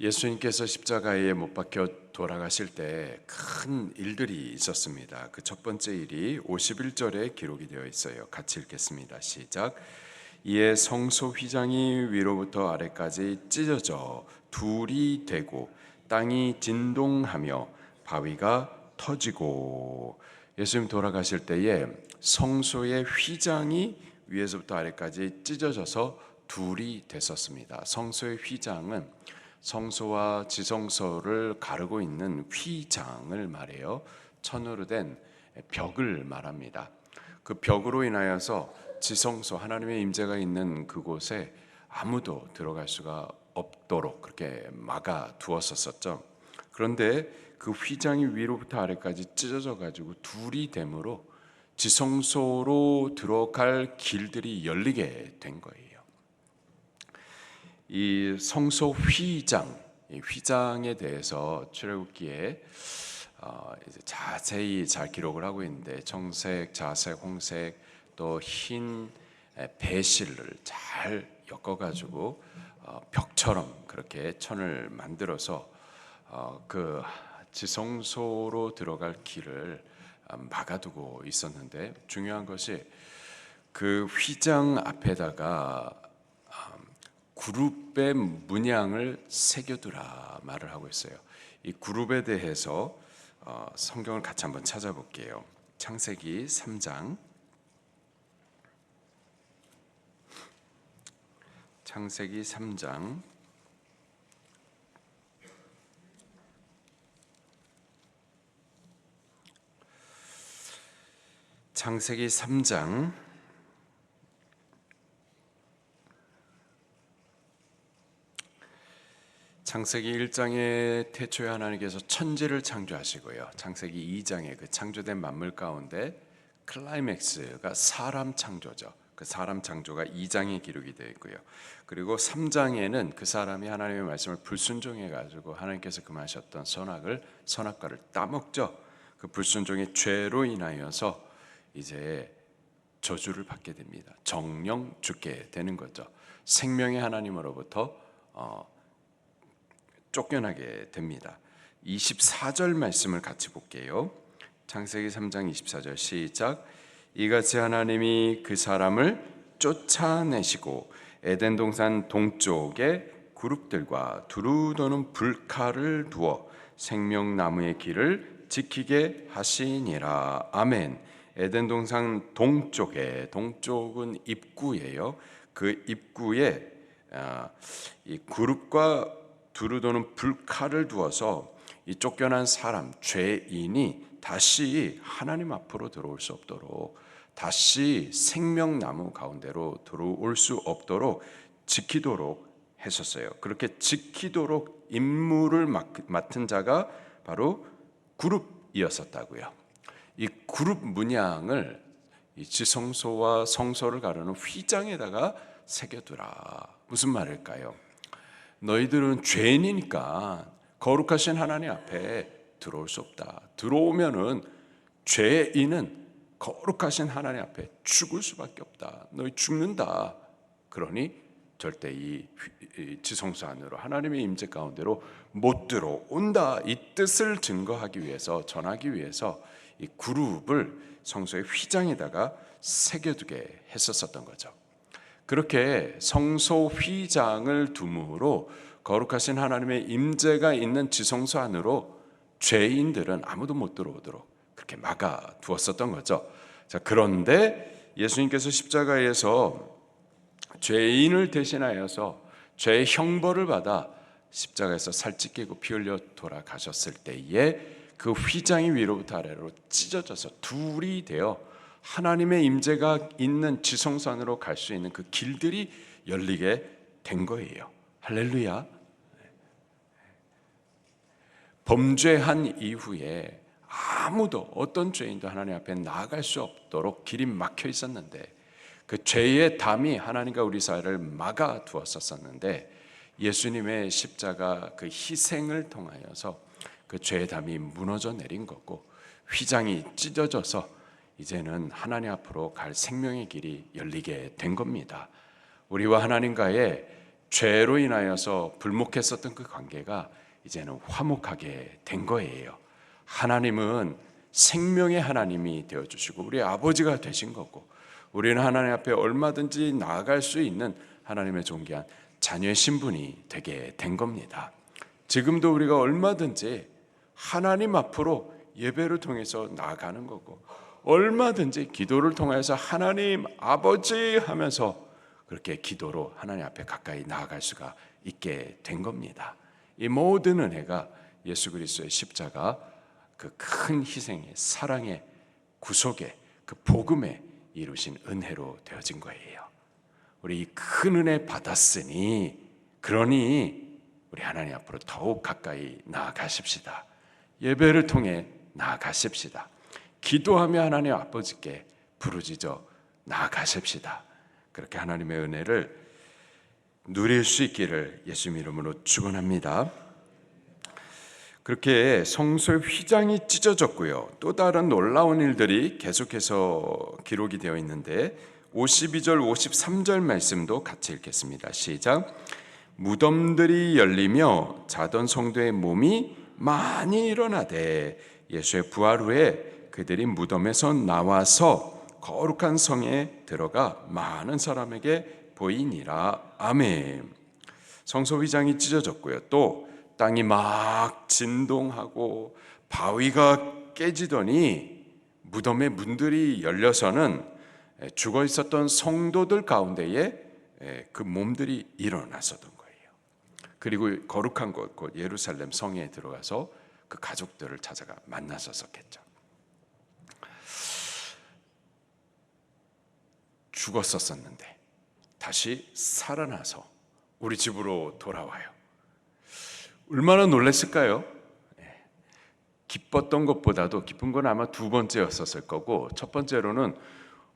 예수님께서 십자가에 못 박혀 돌아가실 때 큰 일들이 있었습니다. 그 첫 번째 일이 51절에 기록이 되어 있어요. 같이 읽겠습니다. 시작. 이에 성소 휘장이 위로부터 아래까지 찢어져 둘이 되고 땅이 진동하며 바위가 터지고 예수님 돌아가실 때에 성소의 휘장이 위에서부터 아래까지 찢어져서 둘이 됐었습니다. 성소의 휘장은 성소와 지성소를 가르고 있는 휘장을 말해요. 천으로 된 벽을 말합니다. 그 벽으로 인하여서 지성소 하나님의 임재가 있는 그곳에 아무도 들어갈 수가 없도록 그렇게 막아 두었었었죠. 그런데 그 휘장이 위로부터 아래까지 찢어져 가지고 둘이 됨으로 지성소로 들어갈 길들이 열리게 된 거예요. 이 성소 휘장, 이 휘장에 대해서 출애굽기에 어, 이제 자세히 잘 기록을 하고 있는데 청색, 자색, 홍색 또 흰 배실을 잘 엮어가지고 어, 벽처럼 그렇게 천을 만들어서 어, 그 지성소로 들어갈 길을 막아두고 있었는데 중요한 것이 그 휘장 앞에다가 그룹의 문양을 새겨두라 말을 하고 있어요. 이 그룹에 대해서 어, 성경을 같이 한번 찾아볼게요. 창세기 3장 창세기 3장 창세기 3장 창세기 1장에 태초에 하나님께서 천지를 창조하시고요. 창세기 2장에 그 창조된 만물 가운데 클라이맥스가 사람 창조죠. 그 사람 창조가 2장에 기록이 되어 있고요. 그리고 3장에는 그 사람이 하나님의 말씀을 불순종해 가지고 하나님께서 금하셨던 선악을 선악과를 따먹죠. 그 불순종의 죄로 인하여서 이제 저주를 받게 됩니다. 정령 죽게 되는 거죠. 생명의 하나님으로부터 어, 쫓겨나게 됩니다. 24절 말씀을 같이 볼게요. 창세기 3장 24절 시작. 이같이 하나님이 그 사람을 쫓아내시고 에덴 동산 동쪽에 그룹들과 두루 도는 불칼을 두어 생명나무의 길을 지키게 하시니라. 아멘. 에덴 동산 동쪽에 동쪽은 입구예요. 그 입구에 아, 이 그룹과 두루 도는 불칼을 두어서 이 쫓겨난 사람 죄인이 다시 하나님 앞으로 들어올 수 없도록 다시 생명나무 가운데로 들어올 수 없도록 지키도록 했었어요. 그렇게 지키도록 임무를 맡은 자가 바로 그룹이었었다고요. 이 그룹 문양을 이 지성소와 성소를 가르는 휘장에다가 새겨두라. 무슨 말일까요? 너희들은 죄인이니까 거룩하신 하나님 앞에 들어올 수 없다. 들어오면은 죄인은 거룩하신 하나님 앞에 죽을 수밖에 없다. 너희 죽는다. 그러니 절대 이 지성소 안으로 하나님의 임재 가운데로 못 들어온다. 이 뜻을 증거하기 위해서 전하기 위해서 이 그룹을 성소의 휘장에다가 새겨두게 했었었던 거죠. 그렇게 성소 휘장을 둠으로 거룩하신 하나님의 임재가 있는 지성소 안으로 죄인들은 아무도 못 들어오도록 그렇게 막아 두었었던 거죠. 자, 그런데 예수님께서 십자가에서 죄인을 대신하여서 죄의 형벌을 받아 십자가에서 살찌끼고 피 흘려 돌아가셨을 때에 그 휘장이 위로부터 아래로 찢어져서 둘이 되어 하나님의 임재가 있는 지성산으로 갈 수 있는 그 길들이 열리게 된 거예요. 할렐루야. 범죄한 이후에 아무도 어떤 죄인도 하나님 앞에 나아갈 수 없도록 길이 막혀 있었는데 그 죄의 담이 하나님과 우리 사회를 막아 두었었는데 예수님의 십자가 그 희생을 통하여서 그 죄의 담이 무너져 내린 거고 휘장이 찢어져서 이제는 하나님 앞으로 갈 생명의 길이 열리게 된 겁니다. 우리와 하나님과의 죄로 인하여서 불목했었던 그 관계가 이제는 화목하게 된 거예요. 하나님은 생명의 하나님이 되어 주시고 우리 아버지가 되신 거고 우리는 하나님 앞에 얼마든지 나아갈 수 있는 하나님의 존귀한 자녀의 신분이 되게 된 겁니다. 지금도 우리가 얼마든지 하나님 앞으로 예배를 통해서 나아가는 거고 얼마든지 기도를 통해서 하나님 아버지 하면서 그렇게 기도로 하나님 앞에 가까이 나아갈 수가 있게 된 겁니다. 이 모든 은혜가 예수 그리스도의 십자가 그 큰 희생의 사랑의 구속의 그 복음에 이루신 은혜로 되어진 거예요. 우리 이 큰 은혜 받았으니 그러니 우리 하나님 앞으로 더욱 가까이 나아가십시다. 예배를 통해 나아가십시다. 기도하며 하나님 아버지께 부르짖어 나아가십시다. 그렇게 하나님의 은혜를 누릴 수 있기를 예수 이름으로 축원합니다. 그렇게 성소의 휘장이 찢어졌고요. 또 다른 놀라운 일들이 계속해서 기록이 되어 있는데 52절 53절 말씀도 같이 읽겠습니다. 시작. 무덤들이 열리며 자던 성도의 몸이 많이 일어나되 예수의 부활 후에 그들이 무덤에서 나와서 거룩한 성에 들어가 많은 사람에게 보이니라. 아멘. 성소 휘장이 찢어졌고요. 또 땅이 막 진동하고 바위가 깨지더니 무덤의 문들이 열려서는 죽어 있었던 성도들 가운데에 그 몸들이 일어났었던 거예요. 그리고 거룩한 곳, 곧 예루살렘 성에 들어가서 그 가족들을 찾아가 만났었겠죠. 죽었었었는데 다시 살아나서 우리 집으로 돌아와요. 얼마나 놀랐을까요? 예. 기뻤던 것보다도 기쁜 건 아마 두 번째였었을 거고 첫 번째로는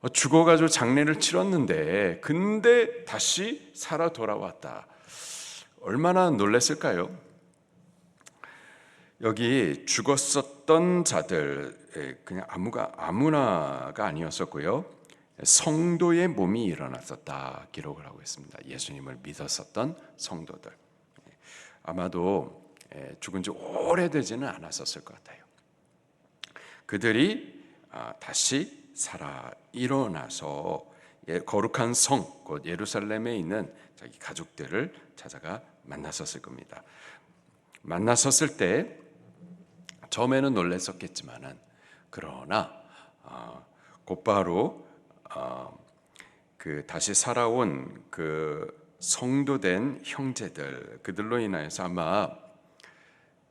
어, 죽어가지고 장례를 치렀는데 근데 다시 살아 돌아왔다. 얼마나 놀랐을까요? 여기 죽었었던 자들 예, 그냥 아무가 아무나가 아니었었고요. 성도의 몸이 일어났었다 기록을 하고 있습니다. 예수님을 믿었었던 성도들. 아마도 예, 죽은 지 오래되지는 않았었을 것 같아요. 그들이 아, 다시 살아 일어나서 예, 거룩한 성, 곧 예루살렘에 있는 자기 가족들을 찾아가 만났었을 겁니다. 만났었을 때 처음에는 놀랐었겠지만은 그러나 어, 곧바로 어, 그 다시 살아온 그 성도된 형제들 그들로 인하여서 아마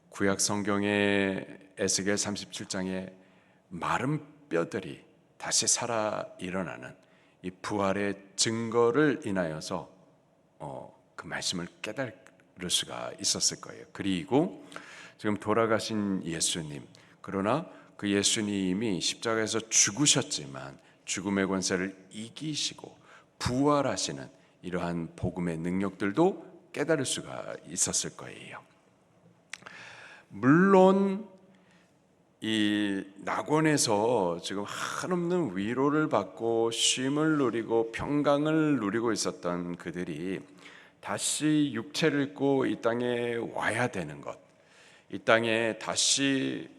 구약 성경의 에스겔 37장에 마른 뼈들이 다시 살아 일어나는 이 부활의 증거를 인하여서 어, 그 말씀을 깨달을 수가 있었을 거예요. 그리고 지금 돌아가신 예수님 그러나 그 예수님이 십자가에서 죽으셨지만 죽음의 권세를 이기시고 부활하시는 이러한 복음의 능력들도 깨달을 수가 있었을 거예요. 물론 이 낙원에서 지금 한없는 위로를 받고 쉼을 누리고 평강을 누리고 있었던 그들이 다시 육체를 입고 이 땅에 와야 되는 것, 이 땅에 다시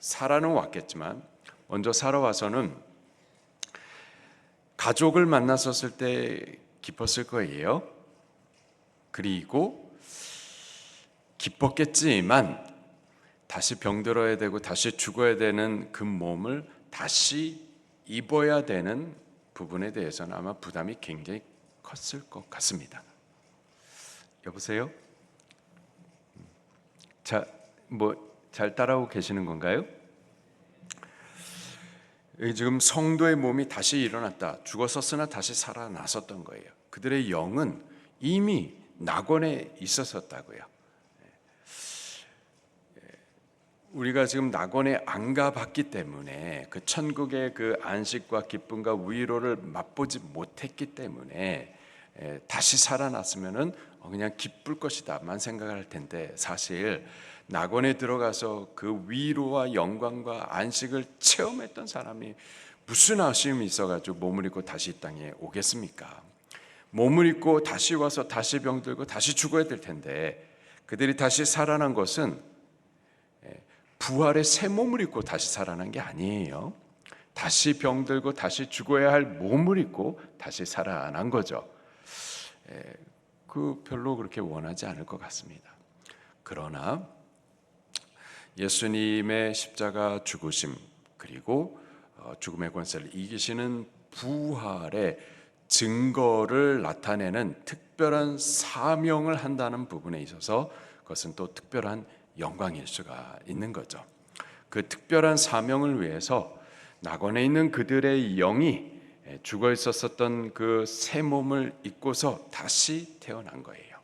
살아는 왔겠지만 먼저 살아와서는 가족을 만났었을 때 기뻤을 거예요. 그리고 기뻤겠지만 다시 병들어야 되고 다시 죽어야 되는 그 몸을 다시 입어야 되는 부분에 대해서는 아마 부담이 굉장히 컸을 것 같습니다. 여보세요? 자, 뭐 잘 따라오고 계시는 건가요? 지금 성도의 몸이 다시 일어났다. 죽었었으나 다시 살아났었던 거예요. 그들의 영은 이미 낙원에 있었었다고요. 우리가 지금 낙원에 안 가봤기 때문에 그 천국의 그 안식과 기쁨과 위로를 맛보지 못했기 때문에 다시 살아났으면은 그냥 기쁠 것이다만 생각할 텐데 사실 낙원에 들어가서 그 위로와 영광과 안식을 체험했던 사람이 무슨 아쉬움이 있어가지고 몸을 입고 다시 땅에 오겠습니까? 몸을 입고 다시 와서 다시 병들고 다시 죽어야 될 텐데 그들이 다시 살아난 것은 예, 부활의 새 몸을 입고 다시 살아난 게 아니에요. 다시 병들고 다시 죽어야 할 몸을 입고 다시 살아난 거죠. 예, 그 별로 그렇게 원하지 않을 것 같습니다. 그러나 예수님의 십자가 죽으심 그리고 어, 죽음의 권세를 이기시는 부활의 증거를 나타내는 특별한 사명을 한다는 부분에 있어서 그것은 또 특별한 영광일 수가 있는 거죠. 그 특별한 사명을 위해서 낙원에 있는 그들의 영이 죽어 있었었던 그 새 몸을 입고서 다시 태어난 거예요.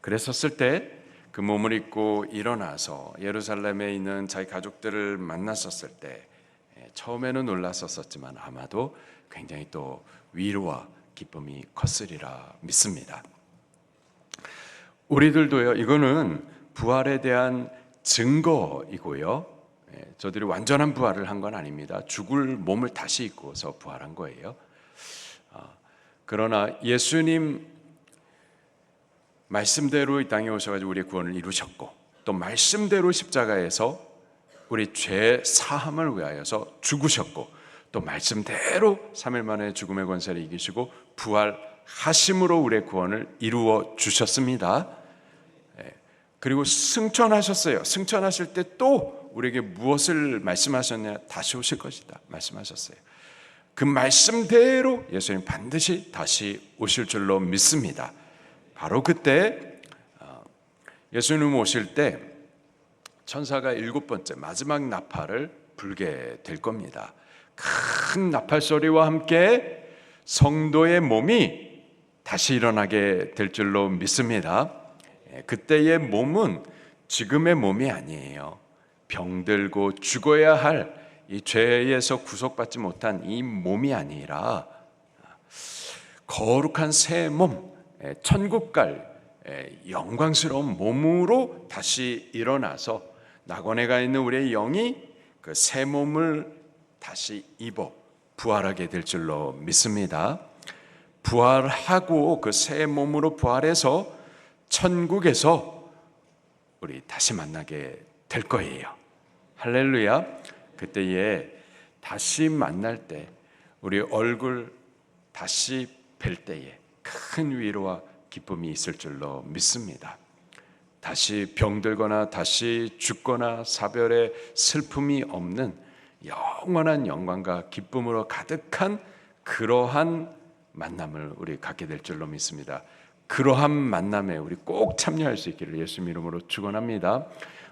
그랬었을 때 그 몸을 입고 일어나서 예루살렘에 있는 자기 가족들을 만났었을 때 예, 처음에는 놀랐었었지만 아마도 굉장히 또 위로와 기쁨이 컸으리라 믿습니다. 우리들도요. 이거는 부활에 대한 증거이고요. 예, 저들이 완전한 부활을 한 건 아닙니다. 죽을 몸을 다시 입고서 부활한 거예요. 아, 그러나 예수님 말씀대로 이 땅에 오셔가지고 우리의 구원을 이루셨고 또 말씀대로 십자가에서 우리 죄 사함을 위하여서 죽으셨고 또 말씀대로 3일 만에 죽음의 권세를 이기시고 부활하심으로 우리의 구원을 이루어 주셨습니다. 예, 그리고 승천하셨어요. 승천하실 때 또 우리에게 무엇을 말씀하셨냐? 다시 오실 것이다. 말씀하셨어요. 그 말씀대로 예수님 반드시 다시 오실 줄로 믿습니다. 바로 그때 어, 예수님 오실 때 천사가 일곱 번째 마지막 나팔을 불게 될 겁니다. 큰 나팔 소리와 함께 성도의 몸이 다시 일어나게 될 줄로 믿습니다. 예, 그때의 몸은 지금의 몸이 아니에요. 병들고 죽어야 할 이 죄에서 구속받지 못한 이 몸이 아니라 거룩한 새 몸, 예, 천국 갈 예, 영광스러운 몸으로 다시 일어나서 낙원에 가 있는 우리의 영이 그 새 몸을 다시 입어 부활하게 될 줄로 믿습니다. 부활하고 그 새 몸으로 부활해서 천국에서 우리 다시 만나게 될 거예요. 할렐루야. 그때에 다시 만날 때 우리 얼굴 다시 뵐 때에 큰 위로와 기쁨이 있을 줄로 믿습니다. 다시 병들거나 다시 죽거나 사별의 슬픔이 없는 영원한 영광과 기쁨으로 가득한 그러한 만남을 우리 갖게 될 줄로 믿습니다. 그러한 만남에 우리 꼭 참여할 수 있기를 예수 이름으로 축원합니다.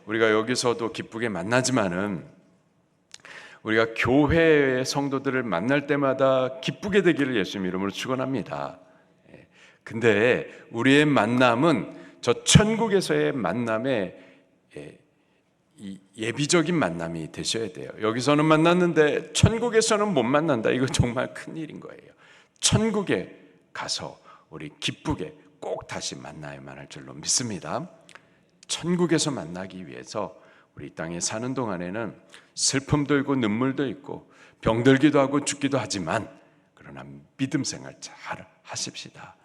우리가 여기서도 기쁘게 만나지만은 우리가 교회의 성도들을 만날 때마다 기쁘게 되기를 예수 이름으로 축원합니다. 근데 우리의 만남은 저 천국에서의 만남의 예, 예비적인 만남이 되셔야 돼요. 여기서는 만났는데 천국에서는 못 만난다. 이거 정말 큰 일인 거예요. 천국에 가서 우리 기쁘게 꼭 다시 만나야만 할 줄로 믿습니다. 천국에서 만나기 위해서 우리 땅에 사는 동안에는 슬픔도 있고 눈물도 있고 병들기도 하고 죽기도 하지만 그러나 믿음 생활 잘 하십시다.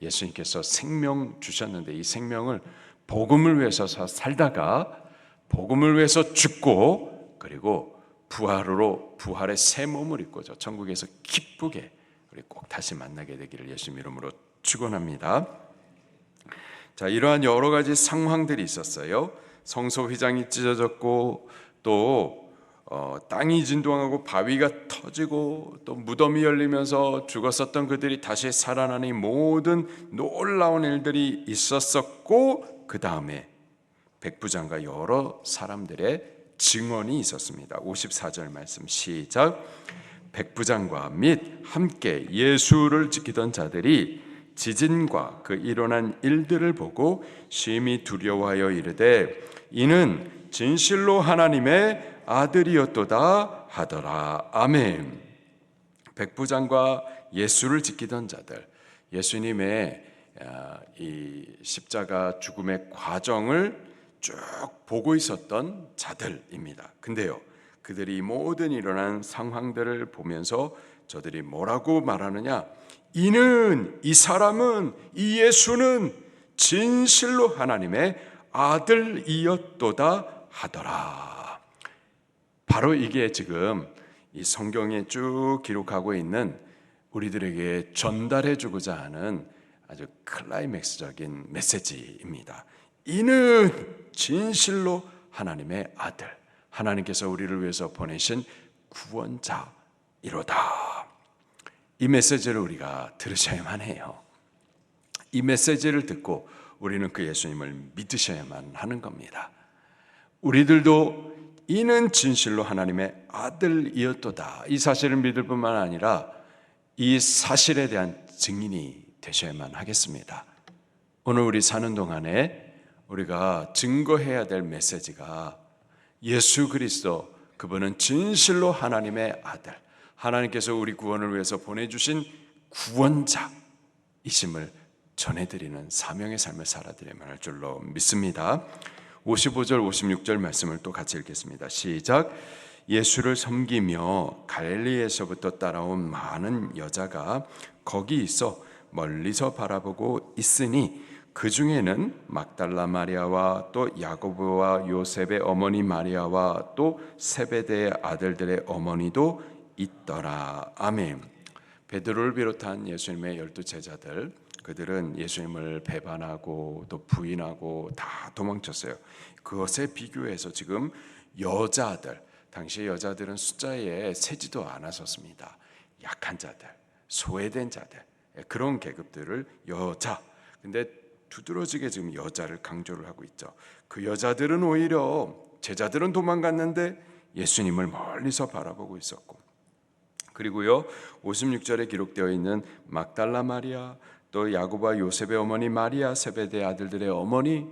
예수님께서 생명 주셨는데 이 생명을 복음을 위해서 살다가 복음을 위해서 죽고 그리고 부활으로 부활의 새 몸을 입고 저 천국에서 기쁘게 우리 꼭 다시 만나게 되기를 예수님 이름으로 축원합니다. 자, 이러한 여러 가지 상황들이 있었어요. 성소 휘장이 찢어졌고 또 어, 땅이 진동하고 바위가 터지고 또 무덤이 열리면서 죽었었던 그들이 다시 살아나니 모든 놀라운 일들이 있었었고 그 다음에 백부장과 여러 사람들의 증언이 있었습니다. 54절 말씀 시작. 백부장과 및 함께 예수를 지키던 자들이 지진과 그 일어난 일들을 보고 심히 두려워하여 이르되 이는 진실로 하나님의 아들이었도다 하더라. 아멘. 백부장과 예수를 지키던 자들, 예수님의 아, 이 십자가 죽음의 과정을 쭉 보고 있었던 자들입니다. 근데요, 그들이 모든 일어난 상황들을 보면서 저들이 뭐라고 말하느냐? 이는 이 사람은 이 예수는 진실로 하나님의 아들이었도다 하더라. 바로 이게 지금 이 성경에 쭉 기록하고 있는 우리들에게 전달해 주고자 하는 아주 클라이맥스적인 메시지입니다. 이는 진실로 하나님의 아들, 하나님께서 우리를 위해서 보내신 구원자이로다. 이 메시지를 우리가 들으셔야만 해요. 이 메시지를 듣고 우리는 그 예수님을 믿으셔야만 하는 겁니다. 우리들도 이는 진실로 하나님의 아들이었도다. 이 사실을 믿을 뿐만 아니라 이 사실에 대한 증인이 되셔야만 하겠습니다. 오늘 우리 사는 동안에 우리가 증거해야 될 메시지가 예수 그리스도 그분은 진실로 하나님의 아들, 하나님께서 우리 구원을 위해서 보내주신 구원자이심을 전해드리는 사명의 삶을 살아드려야만 할 줄로 믿습니다. 55절, 56절 말씀을 또 같이 읽겠습니다. 시작. 예수를 섬기며 갈릴리에서부터 따라온 많은 여자가 거기 있어 멀리서 바라보고 있으니 그 중에는 막달라 마리아와 또 야고보와 요셉의 어머니 마리아와 또 세베대의 아들들의 어머니도 있더라. 아멘. 베드로를 비롯한 예수님의 열두 제자들 그들은 예수님을 배반하고 또 부인하고 다 도망쳤어요. 그것에 비교해서 지금 여자들 당시 여자들은 숫자에 세지도 않았었습니다. 약한 자들, 소외된 자들 그런 계급들을 여자. 근데 두드러지게 지금 여자를 강조를 하고 있죠. 그 여자들은 오히려 제자들은 도망갔는데 예수님을 멀리서 바라보고 있었고 그리고요 56절에 기록되어 있는 막달라 마리아 또 야고보와 요셉의 어머니 마리아 세베대 아들들의 어머니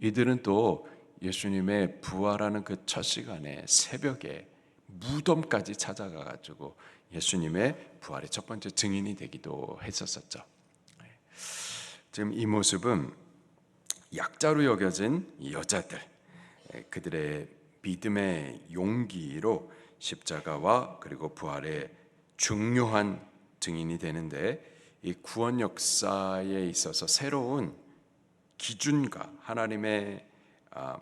이들은 또 예수님의 부활하는 그 첫 시간에 새벽에 무덤까지 찾아가 가지고 예수님의 부활의 첫 번째 증인이 되기도 했었었죠. 지금 이 모습은 약자로 여겨진 여자들 그들의 믿음의 용기로 십자가와 그리고 부활의 중요한 증인이 되는데 이 구원 역사에 있어서 새로운 기준과 하나님의 아,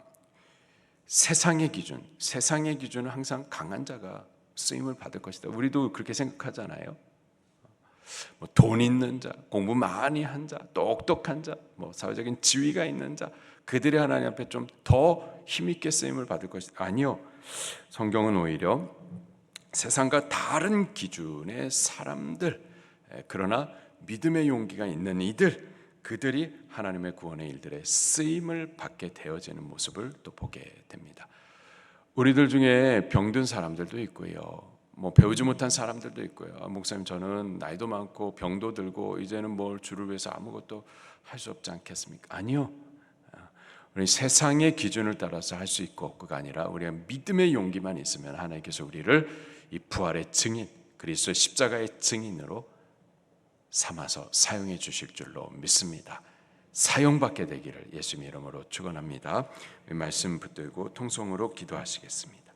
세상의 기준, 세상의 기준은 항상 강한 자가 쓰임을 받을 것이다. 우리도 그렇게 생각하잖아요. 뭐 돈 있는 자, 공부 많이 한 자, 똑똑한 자, 뭐 사회적인 지위가 있는 자, 그들이 하나님 앞에 좀 더 힘있게 쓰임을 받을 것이다. 아니요. 성경은 오히려 세상과 다른 기준의 사람들, 그러나 믿음의 용기가 있는 이들, 그들이 하나님의 구원의 일들에 쓰임을 받게 되어지는 모습을 또 보게 됩니다. 우리들 중에 병든 사람들도 있고요. 뭐 배우지 못한 사람들도 있고요. 아, 목사님 저는 나이도 많고 병도 들고 이제는 뭘 주를 위해서 아무것도 할 수 없지 않겠습니까? 아니요. 아, 우리 세상의 기준을 따라서 할 수 있고 없고가 아니라 우리가 믿음의 용기만 있으면 하나님께서 우리를 이 부활의 증인, 그리스도 십자가의 증인으로 삼아서 사용해 주실 줄로 믿습니다. 사용받게 되기를 예수님 이름으로 축원합니다. 말씀 붙들고 통성으로 기도하시겠습니다.